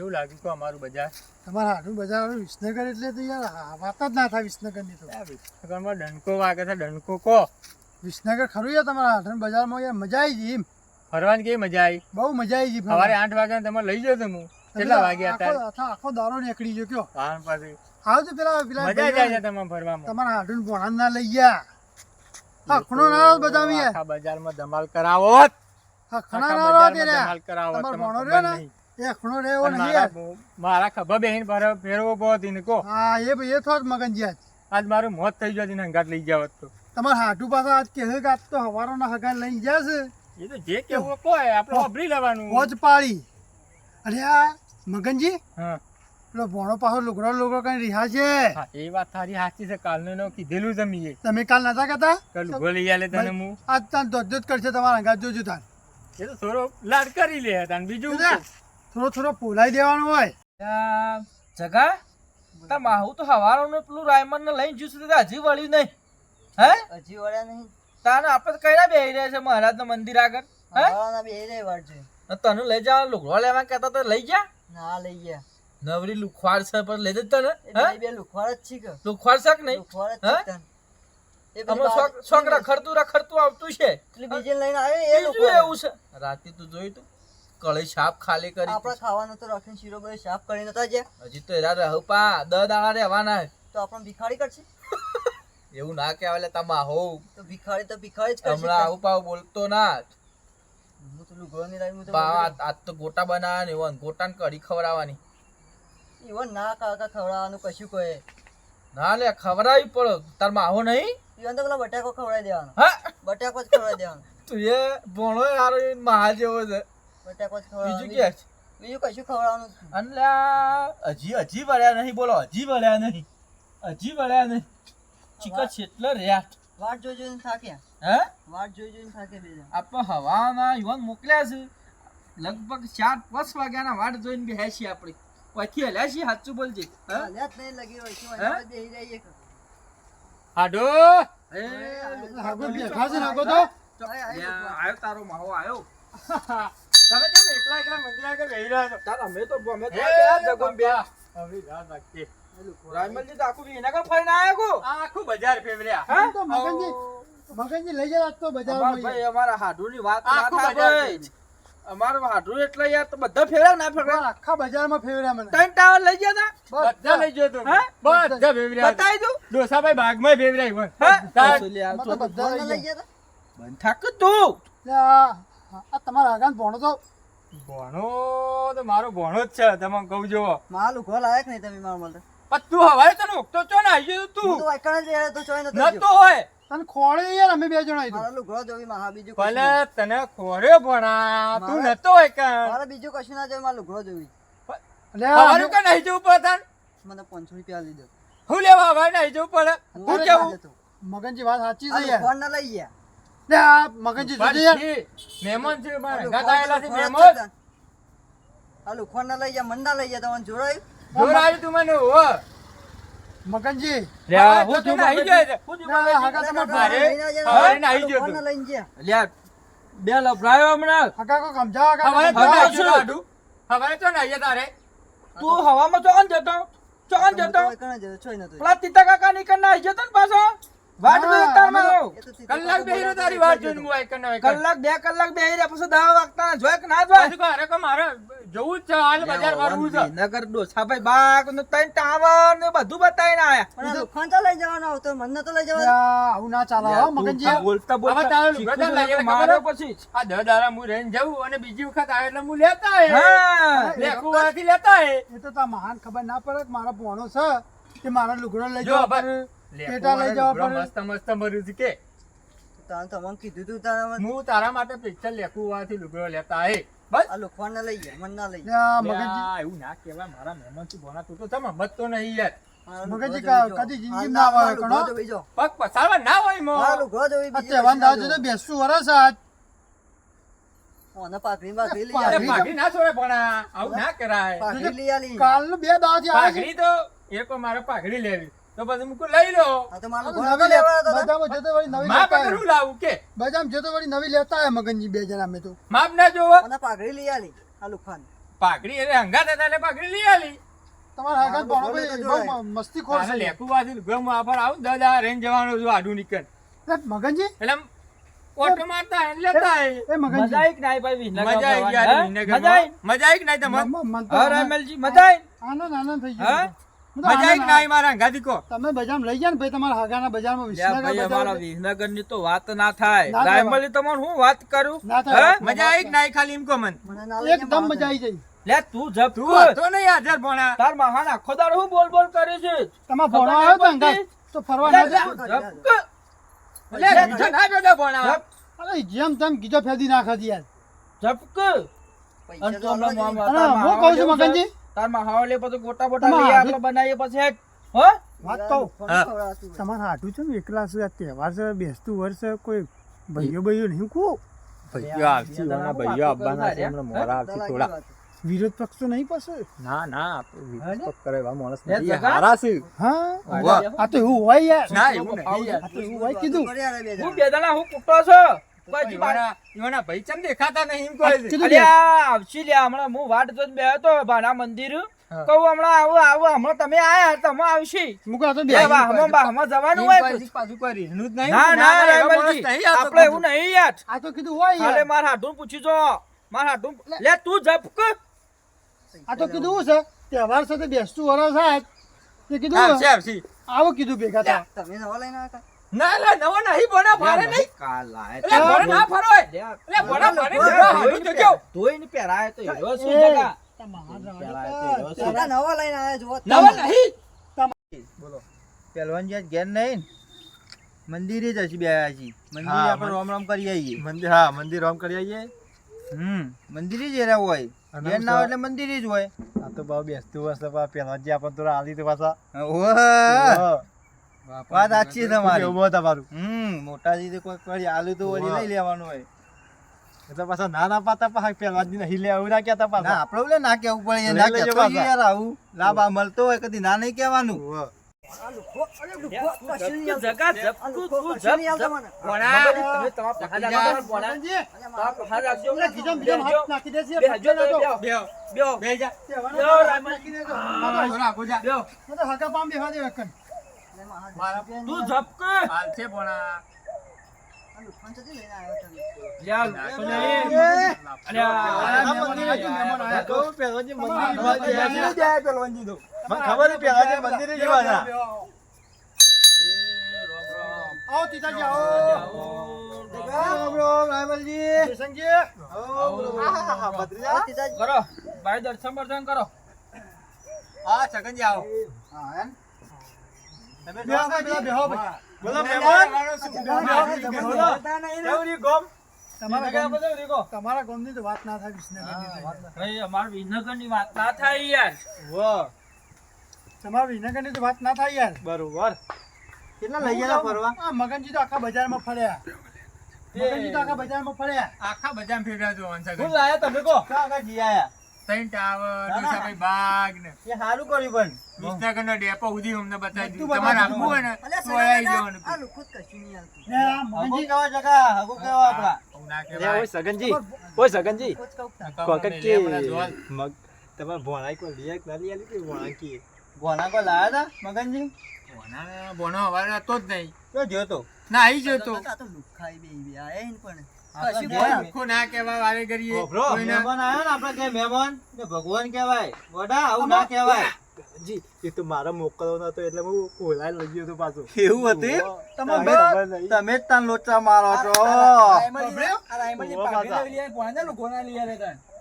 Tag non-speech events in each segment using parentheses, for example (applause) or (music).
એવું લાગ્યું કે અમારું બજાર તમારા હાડું બજાર વિસનગર એટલે તો યાર વાત જ ના થાય વિસનગરની તો. વિસનગરમાં ડંકો વાગે છે ડંકો કો. વિસનગર ખરું યાર તમારા હાડું બજારમાં યાર મજા આવી ગઈ એમ. ફરવાની કેવી મજા આવી બહુ મજા આવી ગઈ સવારે આઠ વાગ્યા તમે લઈ જજો હું કેટલા વાગ્યા હતા આખો- દારો નીકળી ગયો કયો. કારણ પાસે આવ તો પેલા પેલા મજા જાય છે તમે ફરવામાં. તમારા હાડું ભોણા ના લઈ ગયા. હા ખૂણો ના બતાવી બજારમાં ધમાલ કરાવો. હા ખૂણા ના તે ધમાલ કરાવો તમારો ભોણો રહ્યો ને? નહીં મારા ખભા બેહીને ફેરવો હા એ એ મગનજી આજ આજ મારું મોત થઈ ગયું ને અંગાત લઈ જાવ તો. તમારા હાડું પાસે આજ કે આજ તો હવારોના હગા લઈને ગયા એ તો જે કેવું કોઈ આપણે વાપરી લેવાનું. હોજ પાડી અરે આ મગનજી? હા. પેલો ભોણો પાછો લુગડો લુગડો કઈ રિહા છે? એ વાત તારી સાચી છે. કાલનું નો કીધેલું છે તમે કાલ નતા કહેતા? કાલ લુગડો લઈ આલે તને હું. આજ તાન દોધ કરશે તમારા અંગાત જોજો તાર એ તો થોડો લાડ કરી લે તાન. બીજું. થોડો થોડો પોલાઈ દેવાનો હોય. જગા? તા માહુ તો હવારોનું પેલું રાયમન ને લઈને જ્યુસ તો હજી વળ્યું નહીં. હે? હજી વળ્યા નહીં. તાને આપણે કયા બેહી રહ્યા છે મહારાજના મંદિર આગળ? હે? તને લઈ જવા લુગડો લેવા કહેતા તો લઈ ગયા ના લઈ ગયા. નવરી લુખવાડ છે પર લઈ જતા ને હે? બે બે લુખવાડ જ છે કે. લુખવાડ છે કે નહીં લુખવાડ જ છે છોકરા શોખ રખડતું રખડતું આવતું છે. બીજી લઈને આવે એ લોકો એવું છે. રાતે તું જોયું તું? કળી સાપ ખાલી કરી. આપણે ખાવાનું તો રાખીને શીરો બધો સાફ કરી નતા જે. હજી તો એરા રહો પા દ દાડા રહેવાના તો આપણે ભિખારી કરશે? એવું ના કહેવાય લે તમા હો તો ભિખારી તો ભિખારી જ કરશે હમણાં આવું પાવ બોલતો ના. હું તો લુગડો ની લાવી હું તો આજ તો ગોટા બનાવવાની ને ને ગોટાને કઢી ખવડાવવાની. એવો ના કાકા ખવડાવવાનું કશું કહે ના લે ખવડાવી પડો. તાર માહો નહીં. ઈવન તો પેલા બટાકો ખવડાવી દેવાનો. હા. બટાકો જ ખવડાવી દેવાનો. તું એ ભણો યાર મહાજેવો છે બીજું કે બીજું કશું ખવડાવવાનું અને હજી હજી વળ્યા નહીં બોલો હજી વળ્યા નહીં. હજી વળ્યા નહીં. ચીકર છેટલો રહ્યા. વાટ જોઈ જોઈને થાક્યા. હે? વાટ જોઈ જોઈને થાકે બે આપણે હવાના યુવાન મોકલ્યા છે. લગભગ ચાર પાંચ વાગ્યાના વાટ જોઈને બેહ્યા છીએ આપણે. પછી હલ્યા છીએ સાચું બોલજે? હાલ્યા જ નહીં લગી હોય છે હે? અહીંયા જ બેહી રહીએ હાડો! એ, હાગો બેઠા છે નાખો તો. આય, આય, લ્યા, આયો તારો માહો આયો. (laughs) તમે કેમ એકલા એકલા મંદિર આગળ રહી રહ્યા છો? તાર અમે તો અમે તો હે, જગો બે. હવે રાત લાગતી. રાજમલજી તો આખું એના કા ફરીને આયા કો આખું બજાર ફેવર્યા. હા? તો મગનજી મગનજી લઈ જાય તો બજાર ભાઈ અમારા હાડુની વાત ના થાય ભાઈ. અમારું હાડું એટલે યાર તો બધા ફેરા ના ફેરા આખા બજારમાં ફેરવ્યા મને. ત્રણ ટાવર લઈ ગયા તા? બધા. લઈ ગયો તો. હે? બધા ફેરવ્યા બતાવી દઉં. ડોસાભાઈ બાગમાં ફેરવ્યા હોય. હે? બધા. લઈ ગયા. ગયા તા? બંધ થાક તું. લે આ તમારા આગળ ભોણો તો? ભણો તો મારો ભણો જ છે તમે કહું જો માલ ઉઘો લાયક નહીં તમે મારા મળે પણ તું હવારે તને ઉગતો છો ને આવી તું તું. વાયકણ જ તો ચોય નતો નતો હોય. તને ખોળે યાર અમે બે જણા મારા આવીશું લુગડો જોવી મહા બીજું ભલે તને ખોરે ભણા તું મારે- નતો હોય કે મારે બીજું કશું ના જોઈ મારા લુગડો જોવી લે આ કે નહીં જવું પડે તને? મને પાંચસો રૂપિયા લીધો હું લેવા હવારે નહીં જવું પડે. હું કેવું? મગનજી વાત સાચી છે યાર. ફોન ના લઈ ગયા. મગનજી જોજે યાર મહેમાન છે મારા આ હંગાત લુખવાડ આયેલા છે મહેમાન. હતા. આ લઈ ગયા મન લઈ ગયા તમને જોડાયું જોર તું મને હોવે. મગનજી હવારે તો તને આવી જાય છે. લે આ હગા તમારા મારે લઈને ને. આવી આ ગયો લુખવાડ લઈને ગયા લ્યા બે લફરાયો હમણાં હગા કો સમજાવો હગા હવારે તો હગા શું? આડું. હવારે તો નહીં તારે તું હવામાં ચોકન જતો ચોકન જતો. પેલા તીતા કાકા નીકળ ના જતો ને પાછો વાટ તીતો કલાક બે રહ્યો તારી વાટ જોઈને. હું આઈકન ના કલાક બે કલાક બે રહ્યા પછી દવા વાગતા જોય કે ના જોય? કહે, અરે કો મારે જવું જ છે હાલ બજાર ફરવું છે. નગર ડોસાભાઈ બાગ ને ત્રણ ટાવર ને બધું બતાવીને આયા. પણ આ તો લઈ જવાનો આવતો મને તો લઈ જવાનો. આ આવું ના ચાલે. હો મગનજી? બોલતા હવે બોલતા તારે લુગડા લાગે મારો પછી આ દાડા હું રહીને જવું અને બીજી વખત આવે એટલે હું લેતા હે. હા લેકું વાળાથી લેતા હે એ તો તા મહાન ખબર ના પડે કે મારો ભોણો છે કે મારા લુગડો લઈ જો જવા ભાઈ, પેટા લઈ જવા પડે. મસ્ત મસ્ત મર્યું છે કે? તારે તમને કીધું તું તારે હું તારા માટે પિક્ચર લેકું વાળાથી લુગડો લેતા આય. બસ. આ લુખવાડ ના લઈ મન ના લઈ લે આ લે, મગનજી આ એવું ના કહેવાય મારા મહેમાન તું ભણા તું તો તમે સમજતો નહીં યાર. ગયા કદી જિંદગીમાં ના આવે કણો? પગ પસારવા ના હોય મો. આ તહેવાર ના આવજો તો બેસતું વરસ આજ. પાઘડી ના છોડે પણ આવું ના કરાય. પાઘડી લઈ આલી. કાલનું બે પાઘડી તો એક મારે પાઘડી લેવી. તો પછી મૂકું લઈ લો. ને. બધામાં જતો વળી નવી માપ કરું લાવું કે? આવ્યા. જતો વળી નવી લેતા આવ્યા મગનજી બે જણા અમે તો. માપ ના જોવો. મને પાઘડી લઈ આલી આ લુખવાડ પાઘડી એટલે હંગાત હતા એટલે પાઘડી લઈ આલી. તમારા આગળ ભણો ભાઈ બહુ મસ્તી ખોર છે. લેકુ બાજુ ગમ આફર આવું દાદા રેન જવાનું છું આડું નીકળ. મગનજી? એટલે ઓટો મારતા એટલે લેતા આય. એ મજા આવી કે ભાઈ વિસનગર મજા આવી ગયા ફરવાની, મજા આવી કે નહીં તમને મ- મ- મન તો હા આનંદ- મજા આનંદ આનંદ થઈ ગયો હું? મજા આવી કે મારા હંગાથી તમે બજારમાં લઈ ગયા ને ભાઈ તમારા હાગાના બજારમાં વિસનગર અમારા બજાર વિસનગરની તો વાત ના થાય. ના તમને હું વાત કરું? ના થાય. હે? વાત. મજા આવી કે ખાલી એમ કહો મને. મને ના લઈ એકદમ મજા આવી જાય લે તું જપ તું હતો નહીં હાજર ભણા. તાર મહાન આખો હું બોલ બોલ કરે છે? તમારે ભણવા આવ્યો તો પડતી? તો ફરવા ના જપ એટલે ના બેઠો ભણા. અરે જેમ તેમ ગીજો ફેદી નાખા યાર. અને તો હું કહું છું મગનજી તારમાં હાવલે પછી ગોટા બોટા લઈ આપણે બનાવીએ પછી હેડ. હો? વાત તો? તમારા હાટું છે ને એકલા છે તહેવાર છે બેસતું વર્ષ કોઈ ભાઈઓ ભાઈઓ નહીં કો ભાઈઓ આવશે ના ભાઈઓ આવવાના છે હમણાં મોરા આવશે થોડા. વિરોધ પક્ષ તો નહીં પાસે? ના ના વિરોધ પક્ષ કરે એવા માણસ નથી. હારા છે. હા? આ તો એવું હોય યાર. ના એવું નહીં. આ તો એવું હોય કીધું. હું જણા. હું કુટો છો. કોઈ હજી બાર- ઈવાના- ઈવાના ભાઈ ચમ દેખાતા નહીં એમ કહે છે? કીધું આવશી લે હમણાં હું વાટ જોઈને બેહ્યો તો ભાણા મંદિર. કહું હમણાં આવું આવું હમણાં તમે આયા તમે આવશી. મુકા તો બે બે વાહમાં બાહમાં જવાનું હોય પાછું પાછું કરી જ નહીં. ના ના આપણે એવું યાર. આ તો કીધું હોય યાર. માર હાડું પૂછી જો. માર હાડું લે. તું જપક આ તો કીધું છે? તહેવાર સાથે બેસતું થાય તે કીધું આવો કીધું ભેગા તા તમે નવા લઈને આવ્યા ના ના નવો નહીં ભણા ભારે નહીં. કાલા એટલે ભણા ના ફરો એટલે ભણા ભારે નહીં. હાડું તો કેવું? ધોઈને પહેરાય તો હેરો શું જગા? તમારા પેલા રાણી તે તો- હતા નવા લઈને આવ્યા જો નવો નહીં. પહેલવાન જ્યાં ઘેર નહીં મંદિરે જ હશે બે હજી. મંદિરે આપણે રોમ રોમ કરી આવીએ. મંદિર હા મંદિર રોમ કરી આવીએ. હમ મંદિરે જ એરા હોય. ઘેર ના હોય એટલે મંદિરે જ હોય. આ તો બહુ બેસતું હશે પેલા જે આપણને તો આલી તો પાછા. ઓહ, વાત સાચી છે તમારી. ઊભો તમારું. હમ મોટાજી કોઈ કરી આલુ તો વળી લઈ લેવાનું હોય. એટલે પાછા ના ના પાતા પાછા પેલા જ નહીં લે આવું ના કહેતા ના પાછા આપણે ના કેવું પડે ના કહેતો યાર આવું. લાભ આ મળતો હોય કદી ના નહીં કહેવાનું. બે તો ઝપક. હાલ છે ભણા ખબર મંદિરે જ બેહો, એવા હતા. બેહો, બેહો. એ, રોમ રોમ. આવો તીતાજી આવો. આવો, રામ રામ રાયમલજી કિશનજી આહાહા, ભત્રીજા. આ કરો. ભાઈ દર્શન દર્શન કરો. હા છગનજી આવો. હા એમ? તમે બેહો પેલા બેહો બોલો મહેમાન. બોલો. કેવું ગોમ? તમારા ગામની તો વાત ના થાય વિસનગરની તો. વાત ના થાય યાર. વાહ, તમારા વિસનગરની તો વાત ના થાય યાર. બરોબર. કેટલા લઈ ગયા ફરવા? આ મગનજી તો આખા બજારમાં ફર્યા. મગનજી તો આખા બજારમાં ફર્યા. આખા બજારમાં માં શું લાયા તમે કહો જી આયા? ત્રણ ટાવર ડોસાભાઈ બાગ ને. એ સારું કર્યું પણ. વિસનગરનો ડેપો સુધી અમને બતાવી દીધું તમારે આપવું હોય ને તો આવી જવાનું આ લુખો કશું નહીં આવતું. ને આ મગનજી જગા હગુ કેવા આપડા. સગનજી ઓય સગનજી. કે. મગ તમારે ભોણાઈ લીયા ના લીયા ભોણા કે ભોના કોઈ લાયા તા મગનજી? ભોના- ભોનો અવાજ હતો જ નહીં. તો? જોતો ના આવી જતો તો. લુખાઈ બે બે આયા પણ. ના કહેવાય વારે ઘડીએ. મહેમાન આવ્યો ને આપડે કે મહેમાન ને ભગવાન કહેવાય. ગોડા આવું ના કહેવાય. જી એ તો મારા મોકલવાનો હતો એટલે હું ઓલાઈ લઈ ગયો હતો પાછો. એવું હતું? તમે જ તાન લોચા મારો છો?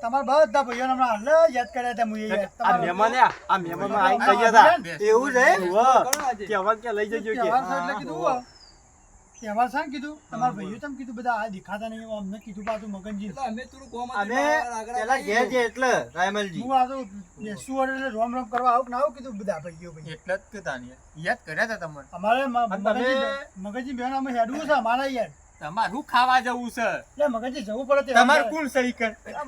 તમારા બધા ભાઈઓને હમણાં હાલ યાદ કર્યા હતા મુએ આ મહેમાન આ આ મહેમાનમાં ગયા હતા. એવું છે? લઈ જજો કે. તહેવાર છે કીધું તમારા ભાઈઓ તમે કીધું બધા આ દેખાતા નહીં. અમને કીધું પાછું મગનજી. અમે થોડું કોમ અમે પેલા ઘેર છે એટલે રાયમલજી. હું આ તો બેસું એટલે રોમ રોમ કરવા આવું ના આવું કીધું બધા ભાઈઓ ભાઈ. એટલે જ કહેતા ને યાદ કર્યા હતા તમને? અમારે મગનજી બેન અમે હેડવું છે અમારા યાર. તમારું ખાવા જવું છે. એટલે મગનજી જવું પડે તમારે. કોણ સહી કર? કા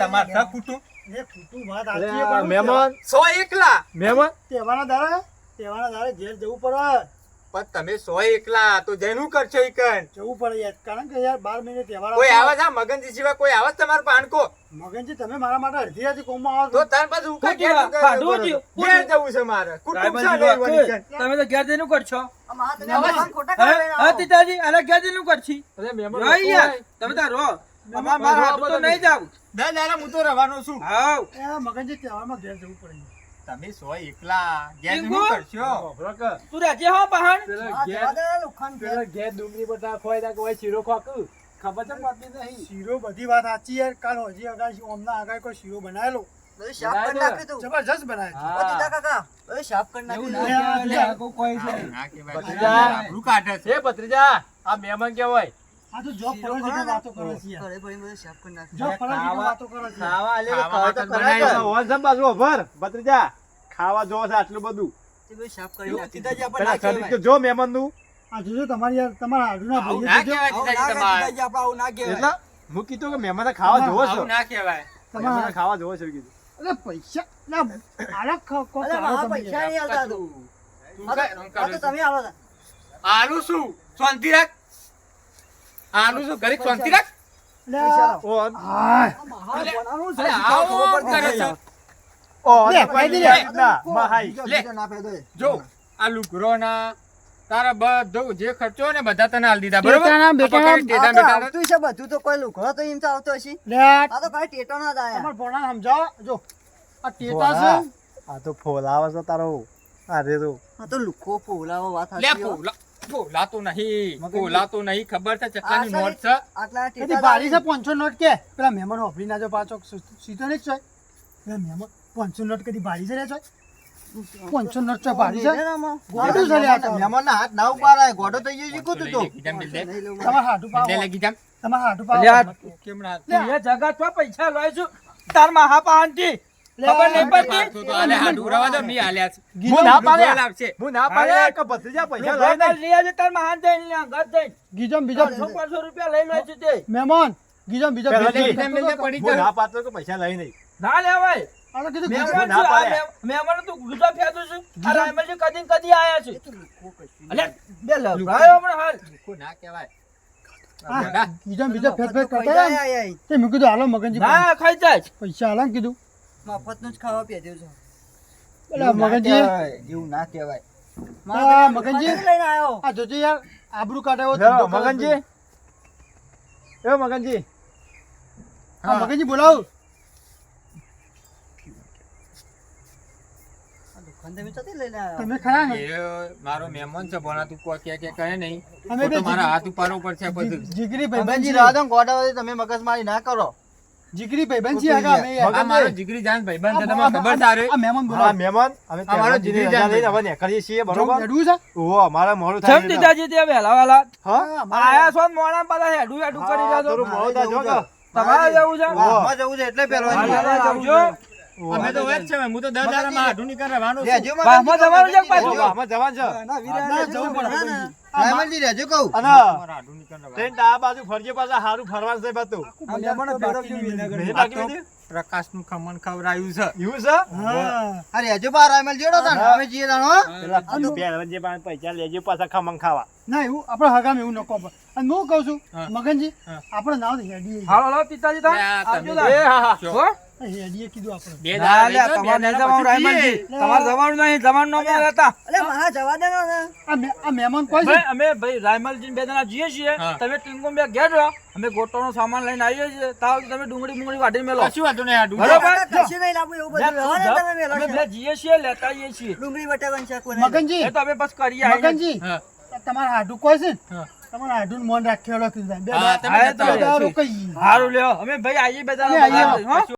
તમારે? કુટુંબ એ ખોટું વાત અરે સાચી છે, આ પણ મહેમાન. સો એકલા? મહેમાન? તહેવારના દાડે તહેવારના દાડે ઘેર જવું પડે. પણ તમે સો એકલા તો જેનું કરશો કરશો કન જવું પડે યાર કારણ કે યાર બાર મહિને તહેવાર કોઈ આવે છે મગનજી સિવાય કોઈ આવે તમારો પાણકો? મગનજી તમે મારા માટે અડધી રાતે કોમમાં આવો તો તાર પાછું ઉકા કે ખાધું જવું જ. ઘેર જવું છે મારે. કુટુંબ છે તમે તો ઘેર જઈને કરશો? હા પિતાજી આના ઘેર જઈને કરશી? અરે. તમે તાર રહો. અમાર મારા તો નહીં જાવ ના ના હું તો રવાનો છું. હા મગનજી તહેવારમાં ઘેર જવું પડે તમે સો એકલા. ટીંકુ? શું કરશો? તું રાજે હો પહાણ. ઘેર. ઘેર ડુંગળી બધા ખોઈ દે કોઈ શીરો ખોકું ખબર તો પડતી નહીં? શીરો બધી વાત સાચી યાર. કાલ હજી અગાસી ઓમના આગાઈ કોઈ શીરો બનાવેલો તું. જબરજસ્ત બનાવ્યો તું. ભત્રીજા. આ મહેમાન કેવાય આ તો જોબ શીરો ફરવા જેવી કરો ને. વાતો કરે છે યાર ઘરે ભરીને બધું કરી નાખ્યું. જોબ ફરવા જેવી વાતો કરે છે ખાવા આલે ખાવા ખાવા તો માટે ખરા બનાવ્યું. જ. ઓન સમ બાજુ ભર ભત્રીજા ખાવા જોવો છે આટલું બધું તે બધું સાફ કરી નાખ્યું. પેલા ખરીદ તો જો મહેમાનનું આ જોજો તમારી યાર તમારા હાડુના આવું ભાઈએ ના જોજો કહેવાય પિતાજી તમારે. એટલે હું કીધું કે મહેમાન ખાવા જોવો છો ના કહેવાય તમારા ખાવા જોવો છો કીધું અરે પૈસા ના આલા તમે પૈસા નહીં આલતા તું. તું આ કઈ તો- રંગ આ કાઢે તો છે? તમે આલો શું શાંતિ રાખ આનું શું ઘરે શાંતિ રાખ? લે, કોઈ. જો આ લુગરો ના તારા બધું જે ખર્ચો ને બધા તને આલ દીધા બરોબર? ટેટાના, બેટાના, આ પકડ, ટેટા આ તો છે બધું તો કોઈ લુગડો તો એમ તો આવતો હશે. લે. આ તો ટેટો ના થાય આયા. તમારા ભોણાને સમજાવો. જો આ ટેટા છે આ તો ફોલાવે છે તારો. અરે તો. આ તો લુખો ફોલાવો વાત લે હો. નહીં. પોલાતું નહીં. ખબર છે આ નોટ છે? આટલા કદી છે પાંચસો નોટ કે? પેલા મહેમાન વાપરી ના જો પાછો. સીધો નહીં છે? પેલા મહેમાન પાંચસો નોટ કદી ભારી છે રે છે? પાંચસો નોટ છે ભારી છે. લે ને આમાં. ગોડું છે લે આ હાથ ના ઉપાડાય. ગોડો થઈ ગયો છે કૂતું તો. ગીજામ મિલ દે. નહીં લઉં. તમારા હાડું પાવો. મિલ દે ગીજામ. તમારા હાડું અલ્યા, પાવો. કેમ ના જગત પૈસા લોય છું. તાર મહાપાન પાનથી ખબર નહીં પડતી? તો. આલે હાડું રવા દો મી આલ્યા છે. હું ના લુગરો લાવશે હું ના પાડ્યા કે ભત્રીજા પૈસા લઈ નહીં લઈ તાર ઘર બીજો રૂપિયા લઈ લો છે તે. મહેમાન બીજો. પડી ના પાડતો કે પૈસા લઈ નહીં. ના લેવાય. કીધું મહેમાન ના મહેમાન- છું. કદી કદી આયા છે. બે હાલ. ના કહેવાય. ફેર ફેર કરતા મેં કીધું હાલો મગનજી ના ખાઈ જાય પૈસા હાલો કીધું. મફતનું જ ખાવા પીધું છે. બોલા મગનજી? એવું ના કહેવાય. આ મગનજી? મગજ લઈને આવ્યો. આ જોજે યાર આબરૂ કાઢે એવો લ્યો, મગનજી. એ મગનજી. હા. મગનજી બોલાવો. તમે ખરા ને? મારો મહેમાન છે ભણા તું કોઈ કે કે કહે નહીં. તમે મારા હાથ ઉપાડો ઉપર છે જીગરી મગનજી ભાઈબંધ રાહ. દો, ગોડા વડે તમે મગજમારી ના કરો. જીગરી ભાઈબંધ છે આગા અમે યાર. મારો જીગરી જાન ભાઈબંધ છે તમને ખબર સારે આ મહેમાન હા બોલાવો મહેમાન? અમે અમારો અમારો જીગરી જાન લઈને હવે નીકળીએ છીએ બરોબર? હેડું છે? ઓ અમારે મોડું થાય છે દીદાજી તે વહેલા વેલા હા? હા, આયા છો મોડા પાછા હેડું હેડું કરી જાજો થોડું મોડું જો તમારે જવું છે. જવું છે. એટલે પહેરવાનું. જવું. અમે તો હોય છે હું તો દસ દાડામાં હાડું નહીં વાનો છું. મગનજી, જવાનું છે પાછું. રહેજો. જવાનું છે. ના, જવું પડે. ના, ના. રહેજો કહું. અને હાડું નહીં ટ્રેન આ બાજુ ફરજે પાછા હારું ફરવાનું છે બધું. આ મહેમાનો બાકી નહીં મળે. નહીં આ બાકી તો નથી? ખમણ ખવડાવ્યું છે. એવું છે? હા. આ રહેજો બા રાયમલજી હેડો અમે જઈએ તાન, પેલા જે પાસે પૈસા લેજો પાછા ખમણ ખાવા. ના એવું આપણે હગામ એવું ન કહો. અને હું કહું છું મગનજી. આપણે નાવ હેડીએ હાલો હાલો પિતાજી તા આવજો એ હા હા. જો, હો? હેડીએ કીધું આપણે. બે જવાનું નહીં જવાનું ન હતા. મહા જવા દે આ મહેમાન કોઈ છે? અમે ભાઈ રાયમલજી બે જણા જઈએ છીએ. તમે ટીંગુમ બે ઘેર રહો. અમે ગોટોનો સામાન લઈને આવીએ છીએ. તાવ તમે ડુંગળી બુંગળી વાઢી મેલો. શું વાંધો નહીં, બરોબર. કાકા નહીં લાવું એવું બધું. રહેવા દે તમે મેલો અમે બે જઈએ છીએ લેતા આવીએ છીએ. ડુંગળી વટાવન છે કોને મગનજી. એ તો અમે બસ કરીએ. મગનજી. હા, તમારા આડું કોઈ છે? તમારા આડું મોન રાખ્યો કીધું. બે હા, તમે હા, તો રહો. કઈ સારું લ્યો. અમે ભાઈ આઈએ બધા?